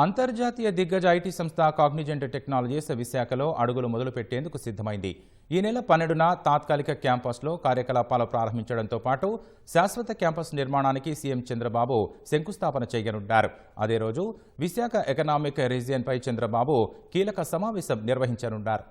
అంతర్జాతీయ దిగ్గజ ఐటీ సంస్థ కాగ్నిజెంట్ టెక్నాలజీస్ విశాఖలో అడుగులు మొదలుపెట్టేందుకు సిద్ధమైంది. ఈ నెల పన్నెండున తాత్కాలిక క్యాంపస్లో కార్యకలాపాలు ప్రారంభించడంతో పాటు శాశ్వత క్యాంపస్ నిర్మాణానికి సీఎం చంద్రబాబు శంకుస్థాపన చేయనున్నారు. అదే రోజు విశాఖ ఎకనామిక్ రీజియన్పై చంద్రబాబు కీలక సమావేశం నిర్వహించనున్నారు.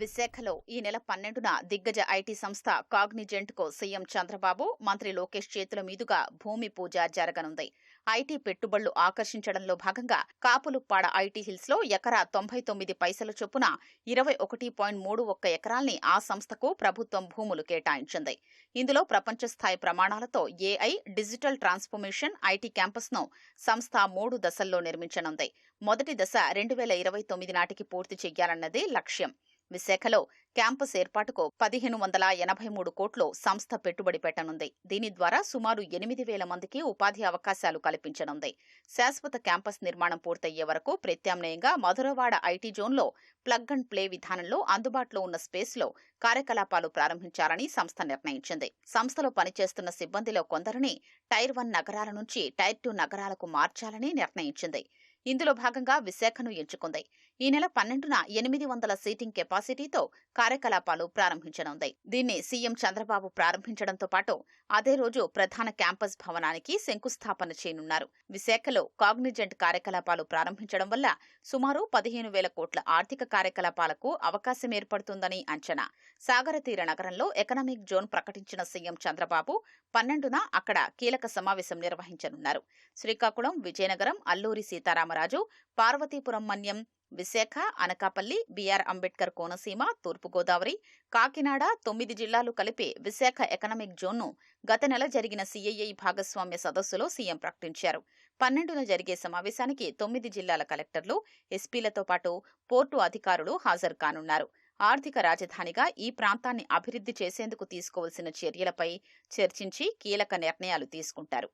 విశాఖలో ఈ నెల పన్నెండున దిగ్గజ ఐటీ సంస్థ కాగ్నిజెంట్కు సీఎం చంద్రబాబు మంత్రి లోకేష్ చేతుల మీదుగా భూమి పూజ జరగనుంది. ఐటీ పెట్టుబడులు ఆకర్షించడంలో భాగంగా కాపులుప్పాడ ఐటీ హిల్స్లో ఎకరా తొంభై తొమ్మిది పైసల చొప్పున ఇరవై ఒకటి పాయింట్ మూడు ఒక్క ఎకరాల్ని ఆ సంస్థకు ప్రభుత్వం భూములు కేటాయించింది. ఇందులో ప్రపంచ స్థాయి ప్రమాణాలతో ఏఐ డిజిటల్ ట్రాన్స్ఫర్మేషన్ ఐటీ క్యాంపస్ను సంస్థ మూడు దశల్లో నిర్మించనుంది. మొదటి దశ రెండు వేల ఇరవై తొమ్మిది నాటికి పూర్తి చేయాలన్నదే లక్ష్యం. విశాఖలో క్యాంపస్ ఏర్పాటుకు పదిహేను వందల ఎనభై మూడు కోట్లు సంస్థ పెట్టుబడి పెట్టనుంది. దీని ద్వారా సుమారు ఎనిమిది వేల మందికి ఉపాధి అవకాశాలు కల్పించనుంది. శాశ్వత క్యాంపస్ నిర్మాణం పూర్తయ్యే వరకు ప్రత్యామ్నాయంగా మధురవాడ ఐటీ జోన్లో ప్లగ్ అండ్ ప్లే విధానంలో అందుబాటులో ఉన్న స్పేస్లో కార్యకలాపాలు ప్రారంభించాలని సంస్థ నిర్ణయించింది. సంస్థలో పనిచేస్తున్న సిబ్బందిలో కొందరిని టైర్ వన్ నగరాల నుంచి టైర్ టూ నగరాలకు మార్చాలని నిర్ణయించింది. ఇందులో భాగంగా విశాఖను ఎంచుకుంది. ఈ నెల పన్నెండున ఎనిమిది వందల సీటింగ్ కెపాసిటీతో కార్యకలాపాలు ప్రారంభించనుంది. దీన్ని సీఎం చంద్రబాబు ప్రారంభించడంతో పాటు అదే రోజు ప్రధాన క్యాంపస్ భవనానికి శంకుస్థాపన చేయనున్నారు. విశాఖలో కాగ్నిజెంట్ కార్యకలాపాలు ప్రారంభించడం వల్ల సుమారు పదిహేను వేల కోట్ల ఆర్థిక కార్యకలాపాలకు అవకాశం ఏర్పడుతుందని అంచనా. సాగరతీర నగరంలో ఎకనామిక్ జోన్ ప్రకటించిన సీఎం చంద్రబాబు పన్నెండున అక్కడ కీలక సమావేశం నిర్వహించనున్నారు. శ్రీకాకుళం విజయనగరం అల్లూరి సీతారామరాజు పార్వతీపురం మన్యం విశాఖ అనకాపల్లి బీఆర్ అంబేద్కర్ కోనసీమ తూర్పుగోదావరి కాకినాడ తొమ్మిది జిల్లాలు కలిపి విశాఖ ఎకనామిక్ జోన్ను గత నెల జరిగిన సీఐఐ భాగస్వామ్య సదస్సులో సీఎం ప్రకటించారు. పన్నెండున జరిగే సమావేశానికి తొమ్మిది జిల్లాల కలెక్టర్లు ఎస్పీలతో పాటు పోర్టు అధికారులు హాజరు కానున్నారు. ఆర్థిక రాజధానిగా ఈ ప్రాంతాన్ని అభివృద్ధి చేసేందుకు తీసుకోవాల్సిన చర్యలపై చర్చించి కీలక నిర్ణయాలు తీసుకుంటారు.